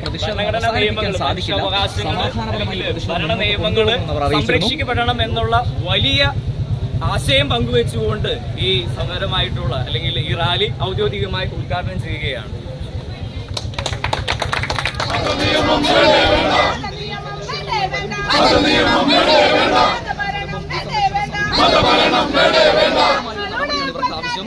പ്രതിഷേധം അവസാനിപ്പിക്കാൻ സാധിക്കില്ല. സമാധാനപരമായി ഭരണ. സംരക്ഷിക്കപ്പെടണം എന്നുള്ള വലിയ ആശയം പങ്കുവെച്ചുകൊണ്ട് ഈ സമരമായിട്ടുള്ള അല്ലെങ്കിൽ ഈ റാലി ഔദ്യോഗികമായി ഉദ്ഘാടനം ചെയ്യുകയാണ്. ആവശ്യം.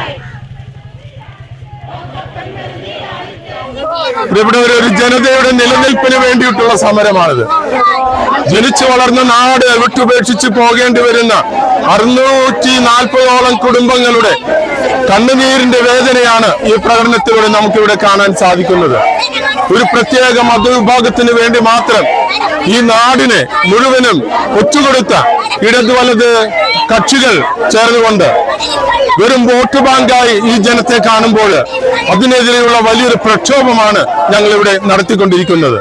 ഒരു ഒരു ജനതയുടെ നിലനിൽപ്പിന് വേണ്ടിയിട്ടുള്ള സമരമാണിത്. ജനിച്ചു വളർന്ന നാട് വിട്ടുപേക്ഷിച്ച് പോകേണ്ടി വരുന്ന അറുന്നൂറ്റി നാൽപ്പതോളം കുടുംബങ്ങളുടെ കണ്ണുനീരിന്റെ വേദനയാണ് ഈ പ്രകടനത്തിലൂടെ നമുക്കിവിടെ കാണാൻ സാധിക്കുന്നത്. ഒരു പ്രത്യേക മതവിഭാഗത്തിന് വേണ്ടി മാത്രം ഈ നാടിനെ മുഴുവനും ഒറ്റുകൊടുത്ത ഇടത് വലത് കക്ഷികൾ ചേർന്നുകൊണ്ട് വെറും വോട്ട് ബാങ്കായി ഈ ജനത്തെ കാണുമ്പോൾ അതിനെതിരെയുള്ള വലിയൊരു പ്രക്ഷോഭമാണ് ഞങ്ങളിവിടെ നടത്തിക്കൊണ്ടിരിക്കുന്നത്.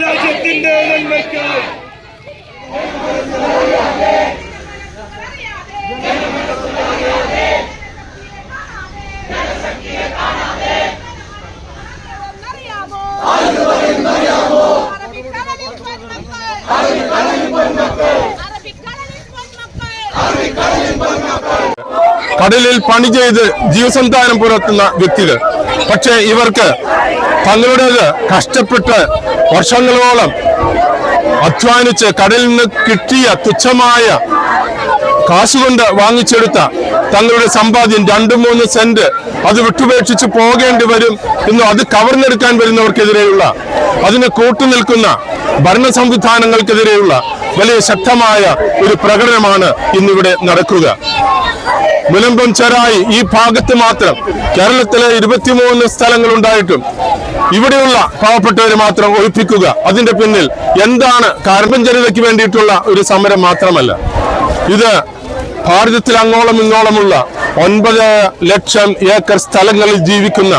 രാജ്യത്തിന്റെ നന്മയ്ക്കായി അറിയാമോ അറബിക്കടലിൽ കടലിൽ പണി ചെയ്ത് ജീവസന്ധാനം പുലർത്തുന്ന വ്യക്തികൾ. പക്ഷേ ഇവർക്ക് തങ്ങളുടേത് കഷ്ടപ്പെട്ട് വർഷങ്ങളോളം അധ്വാനിച്ച് കടലിൽ നിന്ന് കിട്ടിയ തുച്ഛമായ കാശുകൊണ്ട് വാങ്ങിച്ചെടുത്ത തങ്ങളുടെ സമ്പാദ്യം രണ്ടു മൂന്ന് സെന്റ് അത് വിട്ടുപേക്ഷിച്ച് പോകേണ്ടി വരും എന്നും അത് കവർന്നെടുക്കാൻ വരുന്നവർക്കെതിരെയുള്ള അതിന് കൂട്ടുനിൽക്കുന്ന ഭരണ സംവിധാനങ്ങൾക്കെതിരെയുള്ള വലിയ ശക്തമായ ഒരു പ്രകടനമാണ് ഇന്നിവിടെ നടക്കുക. മുലമ്പം ചെറായി ഈ ഭാഗത്ത് മാത്രം കേരളത്തിലെ ഇരുപത്തിമൂന്ന് സ്ഥലങ്ങൾ ഉണ്ടായിട്ടും ഇവിടെയുള്ള പാവപ്പെട്ടവരെ മാത്രം ഒഴിപ്പിക്കുക. അതിന്റെ പിന്നിൽ എന്താണ് കാർബൻ ജനതയ്ക്ക് വേണ്ടിയിട്ടുള്ള ഒരു സമരം മാത്രമല്ല. ഇത് ഭാരതത്തിൽ അങ്ങോളം ഇങ്ങോളമുള്ള ഒൻപത് ലക്ഷം ഏക്കർ സ്ഥലങ്ങളിൽ ജീവിക്കുന്ന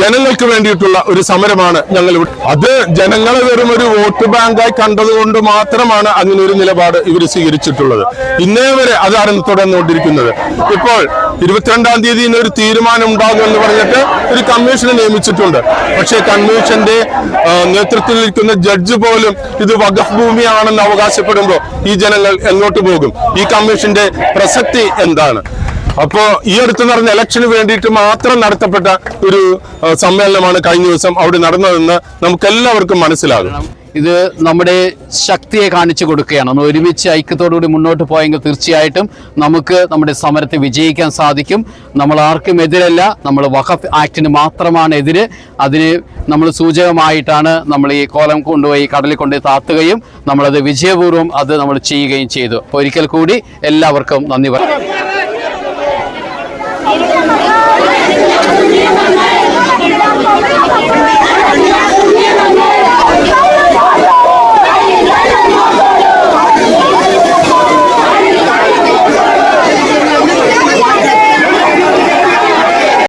ജനങ്ങൾക്ക് വേണ്ടിയിട്ടുള്ള ഒരു സമരമാണ് ഞങ്ങൾ അത് ജനങ്ങളെ വെറും ഒരു വോട്ട് ബാങ്കായി കണ്ടതുകൊണ്ട് മാത്രമാണ് അങ്ങനെ ഒരു നിലപാട് ഇവർ സ്വീകരിച്ചിട്ടുള്ളത്. ഇന്നേ വരെ അതാണ് തുടർന്നുകൊണ്ടിരിക്കുന്നത്. ഇപ്പോൾ ഇരുപത്തിരണ്ടാം തീയതി ഒരു തീരുമാനം ഉണ്ടാകും എന്ന് പറഞ്ഞിട്ട് ഒരു കമ്മീഷനെ നിയമിച്ചിട്ടുണ്ട്. പക്ഷേ കമ്മീഷന്റെ നേതൃത്വത്തിൽ നേതൃത്വത്തിലിരിക്കുന്ന ജഡ്ജ് പോലും ഇത് വഖഫ് ഭൂമിയാണെന്ന് അവകാശപ്പെടുമ്പോൾ ഈ ജനങ്ങൾ എങ്ങോട്ട് പോകും? ഈ കമ്മീഷന്റെ പ്രസക്തി എന്താണ്? അപ്പോ ഈ അടുത്ത് നടന്ന ഇലക്ഷന് വേണ്ടിയിട്ട് മാത്രം നടത്തപ്പെട്ട ഒരു സമ്മേളനമാണ് കഴിഞ്ഞ ദിവസം അവിടെ നടന്നതെന്ന് നമുക്ക് എല്ലാവർക്കും മനസ്സിലാകും. ഇത് നമ്മുടെ ശക്തിയെ കാണിച്ചു കൊടുക്കുകയാണ്. ഒന്ന് ഒരുമിച്ച് ഐക്യത്തോടുകൂടി മുന്നോട്ട് പോയെങ്കിൽ തീർച്ചയായിട്ടും നമുക്ക് നമ്മുടെ സമരത്തെ വിജയിക്കാൻ സാധിക്കും. നമ്മൾ ആർക്കും എതിരല്ല. നമ്മൾ വഖഫ് ആക്ടിന് മാത്രമാണ് എതിര്. അതിന് നമ്മൾ സൂചകമായിട്ടാണ് നമ്മൾ ഈ കോലം കൊണ്ടുപോയി കടലിൽ കൊണ്ടുപോയി താത്തുകയും നമ്മളത് വിജയപൂർവം അത് നമ്മൾ ചെയ്യുകയും ചെയ്തു. അപ്പോൾ ഒരിക്കൽ കൂടി എല്ലാവർക്കും നന്ദി പറയാം